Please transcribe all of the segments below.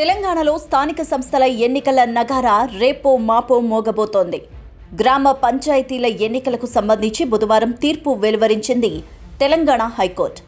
తెలంగాణలో స్థానిక సంస్థల ఎన్నికల నగార రేపో మాపో మోగబోతోంది. గ్రామ పంచాయతీల ఎన్నికలకు సంబంధించి బుధవారం తీర్పు వెలువరించింది తెలంగాణ హైకోర్టు.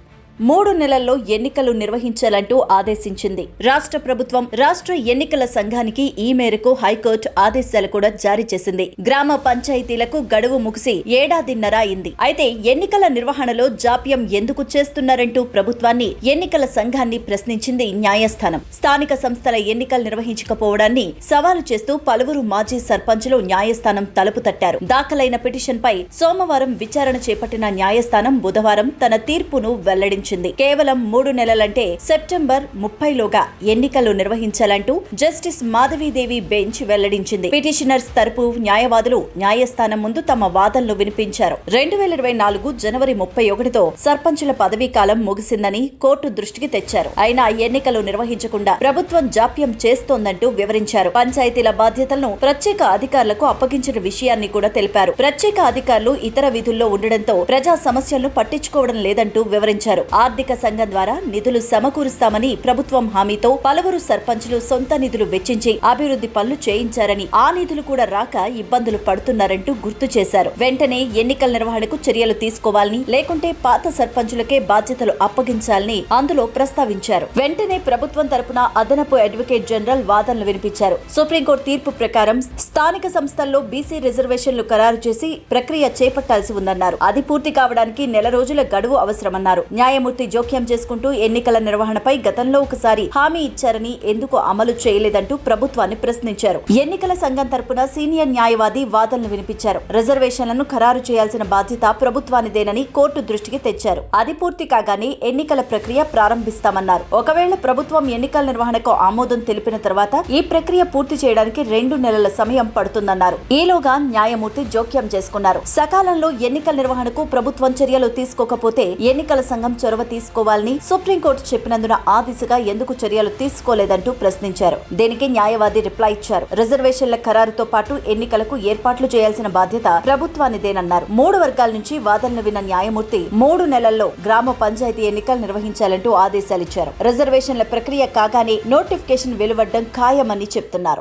మూడు నెలల్లో ఎన్నికలు నిర్వహించాలంటూ ఆదేశించింది. రాష్ట్ర ప్రభుత్వం రాష్ట్ర ఎన్నికల సంఘానికి ఈ మేరకు హైకోర్టు ఆదేశాలు కూడా జారీ చేసింది. గ్రామ పంచాయతీలకు గడువు ముగిసి ఏడాదిన్నర అయింది. అయితే ఎన్నికల నిర్వహణలో జాప్యం ఎందుకు చేస్తున్నారంటూ ప్రభుత్వాన్ని ఎన్నికల సంఘాన్ని ప్రశ్నించింది న్యాయస్థానం. స్థానిక సంస్థల ఎన్నికలు నిర్వహించకపోవడాన్ని సవాలు చేస్తూ పలువురు మాజీ సర్పంచులు న్యాయస్థానం తలుపు తట్టారు. దాఖలైన పిటిషన్ పై సోమవారం విచారణ చేపట్టిన న్యాయస్థానం బుధవారం తన తీర్పును వెల్లడించింది. కేవలం మూడు నెలలంటే సెప్టెంబర్ ముప్పైలోగా ఎన్నికలు నిర్వహించాలంటూ జస్టిస్ మాధవీదేవి బెంచ్ వెల్లడించింది. పిటిషనర్స్ తరపు న్యాయవాదులు న్యాయస్థానం ముందు తమ వాదనలు వినిపించారు. రెండు వేల ఇరవై నాలుగు జనవరి ముప్పై ఒకటితో సర్పంచుల పదవీ కాలం ముగిసిందని కోర్టు దృష్టికి తెచ్చారు. అయినా ఎన్నికలు నిర్వహించకుండా ప్రభుత్వం జాప్యం చేస్తోందంటూ వివరించారు. పంచాయతీల బాధ్యతలను ప్రత్యేక అధికారులకు అప్పగించిన విషయాన్ని కూడా తెలిపారు. ప్రత్యేక అధికారులు ఇతర విధుల్లో ఉండడంతో ప్రజా సమస్యలను పట్టించుకోవడం లేదంటూ వివరించారు. ఆర్థిక సంఘం ద్వారా నిధులు సమకూరుస్తామని ప్రభుత్వం హామీతో పలువురు సర్పంచులు సొంత నిధులు వెచ్చించి అభివృద్ధి పనులు చేయించారని ఆ నిధులు కూడా రాక ఇబ్బందులు పడుతున్నారంటూ గుర్తు చేశారు. వెంటనే ఎన్నికల నిర్వహణకు చర్యలు తీసుకోవాలని లేకుంటే పాత సర్పంచులకే బాధ్యతలు అప్పగించాలని అందులో ప్రస్తావించారు. వెంటనే ప్రభుత్వం తరపున అదనపు అడ్వకేట్ జనరల్ వాదనలు వినిపించారు. సుప్రీంకోర్టు తీర్పు ప్రకారం స్థానిక సంస్థల్లో బీసీ రిజర్వేషన్లు ఖరారు చేసి ప్రక్రియ చేపట్టాల్సి ఉందన్నారు. అది పూర్తి కావడానికి నెల రోజుల గడువు అవసరమన్నారు. న్యాయమూర్తి జోక్యం చేసుకుంటూ ఎన్నికల నిర్వహణపై గతంలో ఒకసారి హామీ ఇచ్చారని ఎందుకు అమలు చేయలేదంటూ ప్రభుత్వాన్ని ప్రశ్నించారు. ఎన్నికల సంఘం తరపున సీనియర్ న్యాయవాది వాదనలు వినిపించారు. రిజర్వేషన్లను ఖరారు చేయాల్సిన బాధ్యత ప్రభుత్వానిదేనని కోర్టు దృష్టికి తెచ్చారు. అది పూర్తి కాగానే ఎన్నికల ప్రక్రియ ప్రారంభిస్తామన్నారు. ఒకవేళ ప్రభుత్వం ఎన్నికల నిర్వహణకు ఆమోదం తెలిపిన తర్వాత ఈ ప్రక్రియ పూర్తి చేయడానికి రెండు నెలల సమయం పడుతుందన్నారు. ఈలోగా న్యాయమూర్తి జోక్యం చేసుకున్నారు. సకాలంలో ఎన్నికల నిర్వహణకు ప్రభుత్వం చర్యలు తీసుకోకపోతే ఎన్నికల సంఘం చొరవ తీసుకోవాలని సుప్రీంకోర్టు చెప్పినందున ఆ దిశగా ఎందుకు చర్యలు తీసుకోలేదంటూ ప్రశ్నించారు. దీనికి న్యాయవాది రిప్లై ఇచ్చారు. రిజర్వేషన్ల ఖరారుతో పాటు ఎన్నికలకు ఏర్పాట్లు చేయాల్సిన బాధ్యత ప్రభుత్వానిదేనన్నారు. మూడు వర్గాల నుంచి వాదనలు విన్న న్యాయమూర్తి మూడు నెలల్లో గ్రామ పంచాయతీ ఎన్నికలు నిర్వహించాలంటూ ఆదేశాలిచ్చారు. రిజర్వేషన్ల ప్రక్రియ కాగానే నోటిఫికేషన్ వెలువడ్డం ఖాయమని చెప్తున్నారు.